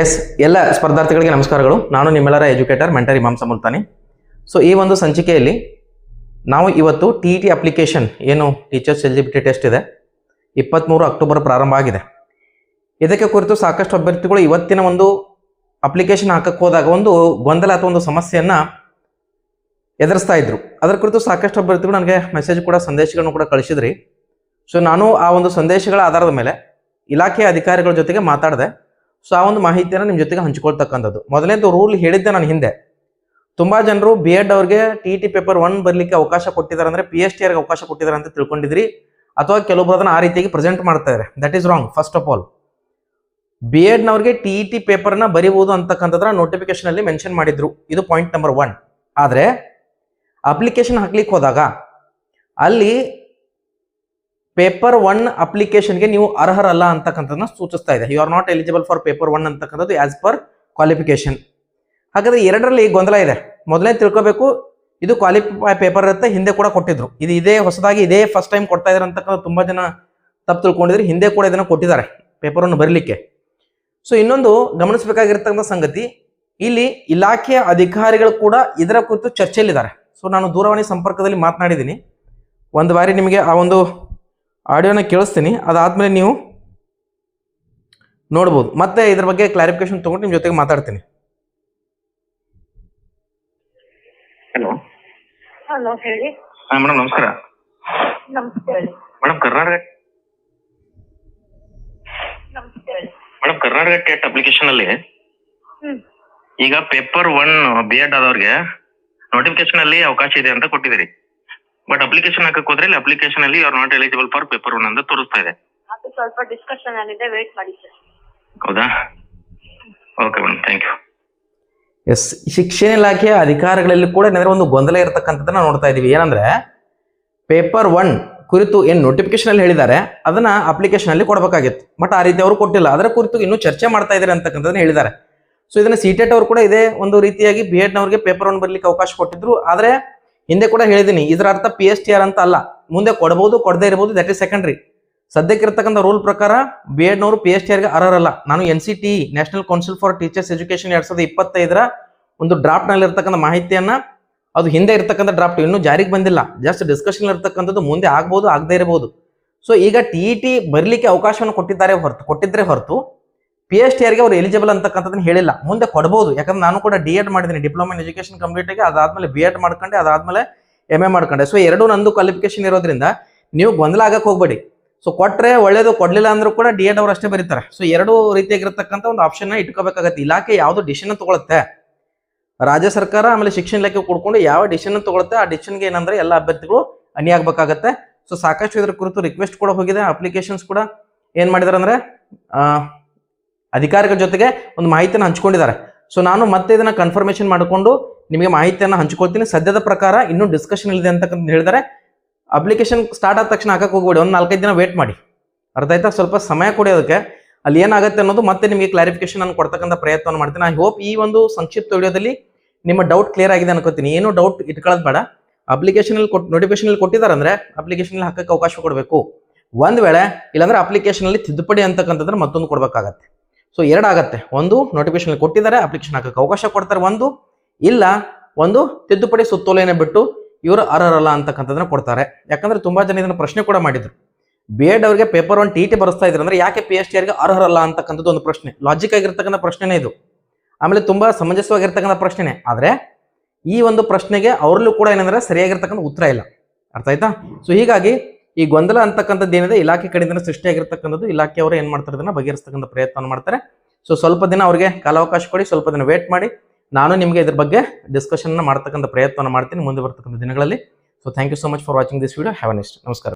S ಎಲ್ಲ ಸ್ಪರ್ಧಾರ್ಥಿಗಳಿಗೆ ನಮಸ್ಕಾರಗಳು. ನಾನು ನಿಮ್ಮೆಲ್ಲರ educator mentor Imam Multani so ಈ ಒಂದು ಸಂಚಿಕೆಯಲ್ಲಿ ನಾವು ಇವತ್ತು ಟಿ ಟಿ ಅಪ್ಲಿಕೇಶನ್ ಏನು ಟೀಚರ್ಸ್ ಎಲಿಜಿಬಿಲಿಟಿ ಟೆಸ್ಟ್ ಇದೆ. ಇಪ್ಪತ್ತ್ಮೂರು ಅಕ್ಟೋಬರ್ ಪ್ರಾರಂಭ ಆಗಿದೆ. ಇದಕ್ಕೆ ಕುರಿತು ಸಾಕಷ್ಟು ಅಭ್ಯರ್ಥಿಗಳು ಇವತ್ತಿನ ಒಂದು ಅಪ್ಲಿಕೇಶನ್ ಹಾಕಕ್ಕೆ ಹೋದಾಗ ಒಂದು ಗೊಂದಲ ಅಥವಾ ಒಂದು ಸಮಸ್ಯೆಯನ್ನು ಎದುರಿಸ್ತಾ ಇದ್ರು. ಅದರ ಕುರಿತು ಸಾಕಷ್ಟು ಅಭ್ಯರ್ಥಿಗಳು ನನಗೆ ಮೆಸೇಜ್ ಕೂಡ, ಸಂದೇಶಗಳನ್ನು ಕೂಡ ಕಳಿಸಿದ್ರಿ. ಸೊ ನಾನು ಆ ಒಂದು ಸಂದೇಶಗಳ ಆಧಾರದ ಮೇಲೆ ಇಲಾಖೆಯ ಅಧಿಕಾರಿಗಳ ಜೊತೆಗೆ ಮಾತಾಡಿದೆ. ಸೊ ಆ ಒಂದು ಮಾಹಿತಿಯನ್ನು ನಿಮ್ಮ ಜೊತೆಗೆ ಹಂಚಿಕೊಳ್ತಕ್ಕಂಥದ್ದು. ಮೊದಲನೇದು ರೂಲ್ ಹೇಳಿದ್ದೆ ನಾನು ಹಿಂದೆ. ತುಂಬ ಜನರು ಬಿ ಎಡ್ ಅವ್ರಿಗೆ ಟಿ ಟಿ ಪೇಪರ್ ಒನ್ ಬರಲಿಕ್ಕೆ ಅವಕಾಶ ಕೊಟ್ಟಿದ್ದಾರೆ ಅಂದರೆ ಪಿ ಎಚ್ ಟಿ ಅವ್ರಿಗೆ ಅವಕಾಶ ಕೊಟ್ಟಿದ್ದಾರೆ ಅಂತ ತಿಳ್ಕೊಂಡಿದ್ರಿ. ಅಥವಾ ಕೆಲವೊಬ್ರು ಅದನ್ನು ಆ ರೀತಿಯಾಗಿ ಪ್ರೆಸೆಂಟ್ ಮಾಡ್ತಾ ಇದ್ದಾರೆ. That is wrong first of all B ಎಡ್ನವ್ರಿಗೆ T E T ಪೇಪರ್ನ ಬರೀಬಹುದು ಅಂತಕ್ಕಂಥದ್ರ ನೋಟಿಫಿಕೇಶನಲ್ಲಿ ಮೆನ್ಷನ್ ಮಾಡಿದ್ರು. ಇದು ಪಾಯಿಂಟ್ ನಂಬರ್ ಒನ್ ಆದರೆ ಅಪ್ಲಿಕೇಶನ್ ಹಾಕ್ಲಿಕ್ಕೆ ಹೋದಾಗ, ಅಲ್ಲಿ ಪೇಪರ್ ಒನ್ ಅಪ್ಲಿಕೇಶನ್ಗೆ ನೀವು ಅರ್ಹರಲ್ಲ ಅಂತಕ್ಕಂಥದ್ದನ್ನ ಸೂಚಿಸ್ತಾ ಇದೆ. You are not eligible for paper one ಅಂತಕ್ಕಂಥದ್ದು ಆಸ್ ಪರ್ ಕ್ವಾಲಿಫಿಕೇಶನ್ ಹಾಗಾದ್ರೆ ಎರಡರಲ್ಲಿ ಗೊಂದಲ ಇದೆ. ಮೊದಲೇ ತಿಳ್ಕೋಬೇಕು, ಇದು ಕ್ವಾಲಿಫೈ ಪೇಪರ್ ಇರುತ್ತೆ, ಹಿಂದೆ ಕೂಡ ಕೊಟ್ಟಿದ್ರು. ಇದು ಇದೇ ಹೊಸದಾಗಿ ಇದೇ ಫಸ್ಟ್ ಟೈಮ್ ಕೊಡ್ತಾ ಇದ್ದಾರೆ ಅಂತಕ್ಕಂಥ ತುಂಬಾ ಜನ ತಪ್ಪು ತಿಳ್ಕೊಂಡಿದ್ರೆ. ಹಿಂದೆ ಕೂಡ ಇದನ್ನು ಕೊಟ್ಟಿದ್ದಾರೆ ಪೇಪರ್ ಅನ್ನು ಬರಲಿಕ್ಕೆ. ಸೊ ಇನ್ನೊಂದು ಗಮನಿಸಬೇಕಾಗಿರ್ತಕ್ಕಂಥ ಸಂಗತಿ, ಇಲ್ಲಿ ಇಲಾಖೆಯ ಅಧಿಕಾರಿಗಳು ಕೂಡ ಇದರ ಕುರಿತು ಚರ್ಚೆಯಲ್ಲಿದ್ದಾರೆ. ಸೊ ನಾನು ದೂರವಾಣಿ ಸಂಪರ್ಕದಲ್ಲಿ ಮಾತನಾಡಿದ್ದೀನಿ. ಒಂದು ಬಾರಿ ನಿಮಗೆ ಆ ಒಂದು ಆಡಿಯೋನ ಕೇಳಿಸ್ತೀನಿ. ಅದಾದ್ಮೇಲೆ ನೀವು ನೋಡ್ಬೋದು. ಮತ್ತೆ ಇದ್ರ ಬಗ್ಗೆ ಕ್ಲಾರಿಫಿಕೇಶನ್ ತಗೊಂಡು ನಿಮ್ಮ ಜೊತೆಗೆ ಮಾತಾಡ್ತೀನಿ. ಹಲೋ ಹಲೋ ಹೇಳಿ. ಹಾ ಮೇಡಮ್ ನಮಸ್ಕಾರ. Madam madam Karnataka madam Karnataka TET application ಅಲ್ಲಿ ಈಗ ಪೇಪರ್ ಒನ್ ಬಿ ಎಡ್ ಆದವ್ರಿಗೆ ನೋಟಿಫಿಕೇಶನ್ ಅಲ್ಲಿ ಅವಕಾಶ ಇದೆ ಅಂತ ಕೊಟ್ಟಿದ್ದೀರಿ. ಬಟ್ ಅಪ್ಲಿಕೇಶನ್ ಹಾಕಕ್ ಹೋದ್ರೆ ಇಲ್ಲಿ ಅಪ್ಲಿಕೇಶನ್ ಅಲ್ಲಿ are not eligible for paper one ಅಂತ ತೋರಿಸ್ತಾ ಇದೆ. ಅದು ಸ್ವಲ್ಪ ಡಿಸ್ಕಷನ್ ಏನಿದೆ ವೇಟ್ ಮಾಡಿ ಸರ್ ಹೌದಾ? Okay madam thank you yes ಶಿಕ್ಷಣ ಇಲಾಖೆಯ ಅಧಿಕಾರಿಗಳಲ್ಲಿ ಕೂಡ ಏನಂದ್ರೆ ಒಂದು ಗೊಂದಲ ಇರತಕ್ಕಂಥದ್ದನ್ನ ನೋಡ್ತಾ ಇದೀವಿ. ಏನಂದ್ರೆ ಪೇಪರ್ ಒನ್ ಕುರಿತು ಏನು ನೋಟಿಫಿಕೇಶನ್ ಅಲ್ಲಿ ಹೇಳಿದ್ದಾರೆ ಅದನ್ನ ಅಪ್ಲಿಕೇಶನ್ ಅಲ್ಲಿ ಕೊಡಬೇಕಾಗಿತ್ತು. ಬಟ್ ಆ ರೀತಿ ಅವರು ಕೊಟ್ಟಿಲ್ಲ. ಅದರ ಕುರಿತು ಇನ್ನೂ ಚರ್ಚೆ ಮಾಡ್ತಾ ಇದ್ದಾರೆ ಅಂತಕ್ಕಂಥದ್ದನ್ನ ಹೇಳಿದ್ದಾರೆ. ಸೊ ಇದನ್ನ ಸಿಟೆಟ್ ಅವರು ಕೂಡ ಇದೇ ಒಂದು ರೀತಿಯಾಗಿ ಬಿ ಎಡ್ನವ್ರಿಗೆ ಪೇಪರ್ ಒನ್ ಬರ್ಲಿಕ್ಕೆ ಅವಕಾಶ ಕೊಟ್ಟಿದ್ರು. ಆದ್ರೆ ಹಿಂದೆ ಕೂಡ ಹೇಳಿದ್ದೀನಿ ಇದರ ಅರ್ಥ ಪಿ ಎಸ್ ಟಿ ಆರ್ ಅಂತ ಅಲ್ಲ. ಮುಂದೆ ಕೊಡಬಹುದು ಕೊಡದೇ ಇರಬಹುದು ದಟ್ ಇಸ್ ಸೆಕೆಂಡ್ರಿ ಸದ್ಯಕ್ಕೆ ಇರತಕ್ಕಂಥ ರೂಲ್ ಪ್ರಕಾರ ಬಿ ಎಡ್ನವರು ಪಿ ಎಸ್ ಟಿ ಆರ್ಗೆ ಅರ್ಹರಲ್ಲ. ನಾನು N C T national council for teachers education ಎರಡ್ ಸಾವಿರದ ಇಪ್ಪತ್ತೈದರ ಒಂದು ಡ್ರಾಫ್ಟ್ನಲ್ಲಿ ಇರ್ತಕ್ಕಂಥ ಮಾಹಿತಿಯನ್ನ, ಅದು ಹಿಂದೆ ಇರತಕ್ಕಂಥ ಡ್ರಾಫ್ಟ್ ಇನ್ನೂ ಜಾರಿಗೆ ಬಂದಿಲ್ಲ. ಜಸ್ಟ್ ಡಿಸ್ಕಷನ್ ಇರತಕ್ಕಂಥದ್ದು ಮುಂದೆ ಆಗ್ಬೋದು, ಆಗದೇ ಇರಬಹುದು ಸೊ ಈಗ ಟಿ ಇ ಟಿ ಬರಲಿಕ್ಕೆ ಅವಕಾಶವನ್ನು ಕೊಟ್ಟಿದ್ದಾರೆ ಹೊರತು, ಕೊಟ್ಟಿದ್ರೆ ಹೊರತು ಪಿ ಎಚ್ ಡಿ ಆರ್ಗೆ ಅವ್ರು ಎಲಿಜಿಬಲ್ ಅಂತಕ್ಕಂಥದ್ದನ್ನು ಹೇಳಿಲ್ಲ. ಮುಂದೆ ಕೊಡ್ಬೋದು. ಯಾಕಂದ್ರೆ ನಾನು ಕೂಡ ಡಿ ಎಡ್ ಮಾಡಿದ್ದೀನಿ ಡಿಪ್ಲೊಮಾ ಇನ್ ಎಜುಕೇಶನ್ ಕಂಪ್ಲೀಟ್ ಆಗಿ ಅದಾದ್ಮೇಲೆ ಬಿ ಎಡ್ ಮಾಡ್ಕೊಂಡೆ, ಅದಾದ್ಮೇಲೆ ಎಂ ಎ ಮಾಡ್ಕೊಂಡೆ. ಸೊ ಎರಡು ನಂದು ಕ್ವಾಲಿಫಿಕೇಶನ್ ಇರೋದ್ರಿಂದ ನೀವು ಗೊಂದಲ ಆಗಕ್ಕೆ ಹೋಗ್ಬೇಡಿ. ಸೊ ಕೊಟ್ಟರೆ ಒಳ್ಳೇದು, ಕೊಡಲಿಲ್ಲ ಅಂದ್ರೂ ಕೂಡ ಡಿ ಎಡ್ ಅವ್ರು ಅಷ್ಟೇ ಬರೀತಾರೆ. ಸೊ ಎರಡು ರೀತಿಯಾಗಿರ್ತಕ್ಕಂಥ ಒಂದು ಆಪ್ಷನ್ನ ಇಟ್ಕೋಬೇಕಾಗತ್ತೆ. ಇಲಾಖೆ ಯಾವುದು ಡಿಸಿಷನ್ ತಗೊಳುತ್ತೆ? ರಾಜ್ಯ ಸರ್ಕಾರ ಆಮೇಲೆ ಶಿಕ್ಷಣ ಇಲಾಖೆ ಕೂಡ್ಕೊಂಡು ಯಾವ ಡಿಸಿಷನ್ ತಗೊಳುತ್ತೆ? ಆ ಡಿಸಿಷನ್ಗೆ ಏನಂದ್ರೆ ಎಲ್ಲ ಅಭ್ಯರ್ಥಿಗಳು ಅಣಿ ಆಗ್ಬೇಕಾಗತ್ತೆ ಸೊ ಸಾಕಷ್ಟು ಇದ್ರ ಕುರಿತು ರಿಕ್ವೆಸ್ಟ್ ಕೂಡ ಹೋಗಿದೆ. ಅಪ್ಲಿಕೇಶನ್ಸ್ ಕೂಡ ಏನು ಮಾಡಿದಾರೆ ಅಂದರೆ ಅಧಿಕಾರಿಗಳ ಜೊತೆಗೆ ಒಂದು ಮಾಹಿತಿಯನ್ನು ಹಂಚ್ಕೊಂಡಿದ್ದಾರೆ. ಸೊ ನಾನು ಮತ್ತೆ ಇದನ್ನ ಕನ್ಫರ್ಮೇಶನ್ ಮಾಡಿಕೊಂಡು ನಿಮಗೆ ಮಾಹಿತಿಯನ್ನು ಹಂಚ್ಕೊಳ್ತೀನಿ. ಸದ್ಯದ ಪ್ರಕಾರ ಇನ್ನೂ ಡಿಸ್ಕಷನ್ ಇಲ್ಲಿದೆ ಅಂತಕ್ಕಂತ ಹೇಳಿದರೆ ಅಪ್ಲಿಕೇಶನ್ ಸ್ಟಾರ್ಟ್ ಆದ ತಕ್ಷಣ ಹಾಕಕ್ಕೆ ಹೋಗ್ಬೇಡಿ. ಒಂದು ನಾಲ್ಕೈದು ದಿನ ವೇಟ್ ಮಾಡಿ. ಅರ್ಥ ಆಯ್ತಾ? ಸ್ವಲ್ಪ ಸಮಯ ಕೊಡಿ ಅದಕ್ಕೆ. ಅಲ್ಲಿ ಏನಾಗುತ್ತೆ ಅನ್ನೋದು ಮತ್ತೆ ನಿಮಗೆ ಕ್ಲಾರಿಫಿಕೇಶನ್ ಅನ್ನು ಕೊಡ್ತಕ್ಕಂಥ ಪ್ರಯತ್ನವನ್ನು ಮಾಡ್ತೀನಿ. ಐ ಹೋಪ್ ಈ ಒಂದು ಸಂಕ್ಷಿಪ್ತ ವಿಡಿಯೋದಲ್ಲಿ ನಿಮ್ಮ ಡೌಟ್ ಕ್ಲಿಯರ್ ಆಗಿದೆ ಅನ್ಕೋತೀನಿ. ಏನು ಡೌಟ್ ಇಟ್ಕೊಳ್ಳೋದು ಬೇಡ. ಅಪ್ಲಿಕೇಶನ್ ಅಲ್ಲಿ ಕೊಟ್ಟು ನೋಟಿಫಿಕೇಶನ್ ಅಲ್ಲಿ ಕೊಟ್ಟಿದ್ದಾರೆ ಅಂದ್ರೆ ಅಪ್ಲಿಕೇಶನ್ ಅಲ್ಲಿ ಹಾಕಕ್ಕೆ ಅವಕಾಶ ಕೊಡಬೇಕು. ಒಂದ್ ವೇಳೆ ಇಲ್ಲಾಂದ್ರೆ ಅಪ್ಲಿಕೇಶನ್ ಅಲ್ಲಿ ತಿದ್ದುಪಡಿ ಅಂತಕ್ಕಂಥದ್ರೆ ಮತ್ತೊಂದು ಕೊಡಬೇಕಾಗತ್ತೆ. ಸೊ ಎರಡಾಗತ್ತೆ ಒಂದು ನೋಟಿಫಿಕೇಶನ್ ಕೊಟ್ಟಿದ್ದಾರೆ ಅಪ್ಲಿಕೇಶನ್ ಹಾಕಕ್ಕೆ ಅವಕಾಶ ಕೊಡ್ತಾರೆ. ಒಂದು, ಇಲ್ಲ, ಒಂದು, ತಿದ್ದುಪಡಿ ಸುತ್ತೋಲೆಯನ್ನು ಬಿಟ್ಟು ಇವರು ಅರ್ಹರಲ್ಲ ಅಂತಕ್ಕಂಥದ್ದನ್ನ ಕೊಡ್ತಾರೆ. ಯಾಕಂದ್ರೆ ತುಂಬಾ ಜನ ಇದನ್ನ ಪ್ರಶ್ನೆ ಕೂಡ ಮಾಡಿದ್ರು. ಬಿ ಎಡ್ ಅವರಿಗೆ ಪೇಪರ್ ಒನ್ ಟಿ ಟಿ ಬರೆಸ್ತಾ ಇದ್ರು ಅಂದ್ರೆ ಯಾಕೆ ಪಿ ಎಚ್ ಟಿ ಅವರಿಗೆ ಅರ್ಹರಲ್ಲ ಅಂತಕ್ಕಂಥದ್ದು ಒಂದು ಪ್ರಶ್ನೆ. ಲಾಜಿಕ್ ಆಗಿರ್ತಕ್ಕಂಥ ಪ್ರಶ್ನೆನೇ ಇದು. ಆಮೇಲೆ ತುಂಬಾ ಸಮಂಜಸವಾಗಿರ್ತಕ್ಕಂಥ ಪ್ರಶ್ನೆನೇ. ಆದ್ರೆ ಈ ಒಂದು ಪ್ರಶ್ನೆಗೆ ಅವ್ರಲ್ಲೂ ಕೂಡ ಏನಂದ್ರೆ ಸರಿಯಾಗಿರ್ತಕ್ಕಂಥ ಉತ್ತರ ಇಲ್ಲ. ಅರ್ಥ ಆಯ್ತಾ? ಸೊ ಹೀಗಾಗಿ ಈ ಗೊಂದಲ ಅಂತಕ್ಕಂಥದ್ದು ಏನಿದೆ, ಇಲಾಖೆ ಕಡೆಯಿಂದ ಸೃಷ್ಟಿಯಾಗಿರ್ತಕ್ಕಂಥದ್ದು ಇಲಾಖೆಯವರು ಏನ್ ಮಾಡ್ತಾರೆ, ಇದನ್ನ ಬಗೆಹರಿಸ್ತಕ್ಕಂಥ ಪ್ರಯತ್ನ ಮಾಡ್ತಾರೆ. ಸೊ ಸ್ವಲ್ಪ ದಿನ ಅವರಿಗೆ ಕಾಲಾವಕಾಶ ಕೊಡಿ, ಸ್ವಲ್ಪ ದಿನ ವೇಟ್ ಮಾಡಿ. ನಾನು ನಿಮಗೆ ಇದ್ರ ಬಗ್ಗೆ ಡಿಸ್ಕಷನ್ ಮಾಡ್ತಕ್ಕಂಥ ಪ್ರಯತ್ನ ಮಾಡ್ತೀನಿ ಮುಂದೆ ಬರ್ತಕ್ಕಂಥ ದಿನಗಳಲ್ಲಿ. So thank you so much for watching this video have next ನಮಸ್ಕಾರ.